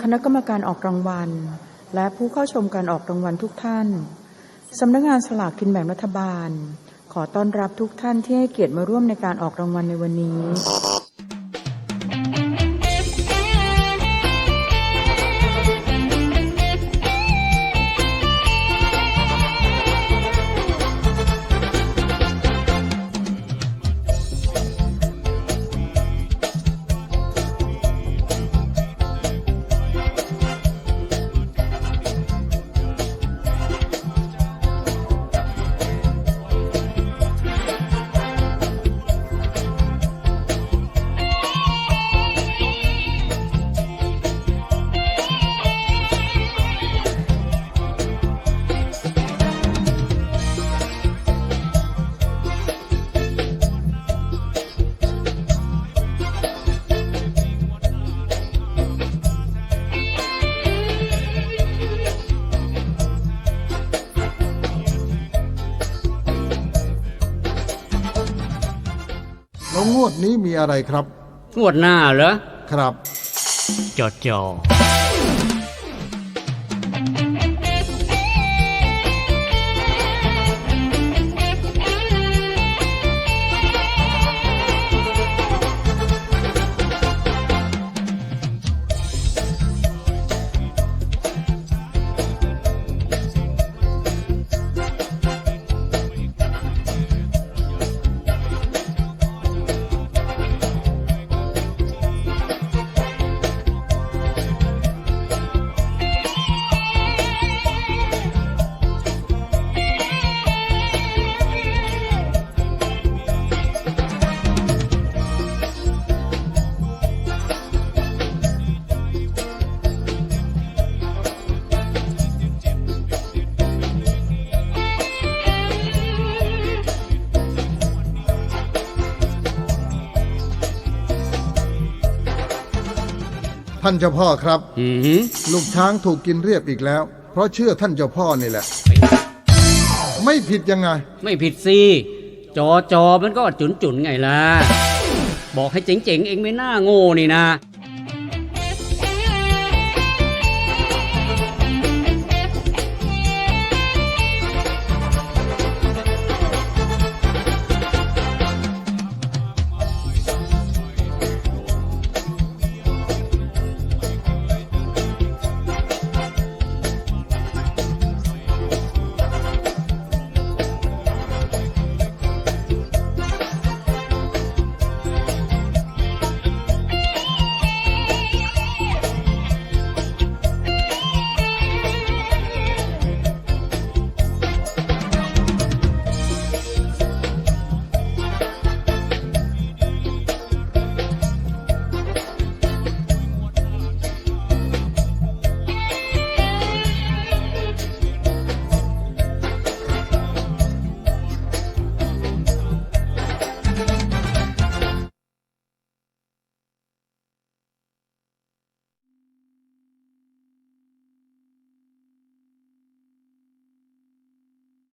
คณะกรรมการออกรางวัล และผู้เข้าชมการออกรางวัลทุกท่าน สำนักงานสลากกินแบ่งรัฐบาล ขอต้อนรับทุกท่านที่ให้เกียรติมาร่วมในการออกรางวัลในวันนี้ แล้วงวดนี้มีอะไรครับ งวดหน้าเหรอ ครับจอจอ ท่านเจ้าพ่อครับ อือหือลูกช้างถูกกินเรียบอีกแล้ว เพราะเชื่อท่านเจ้าพ่อนี่แหละ ไม่ผิดยังไง ไม่ผิดสิจอจอมันก็จุนจุนๆไงล่ะ บอกให้เจ๋งๆเองไม่น่าโง่นี่นะ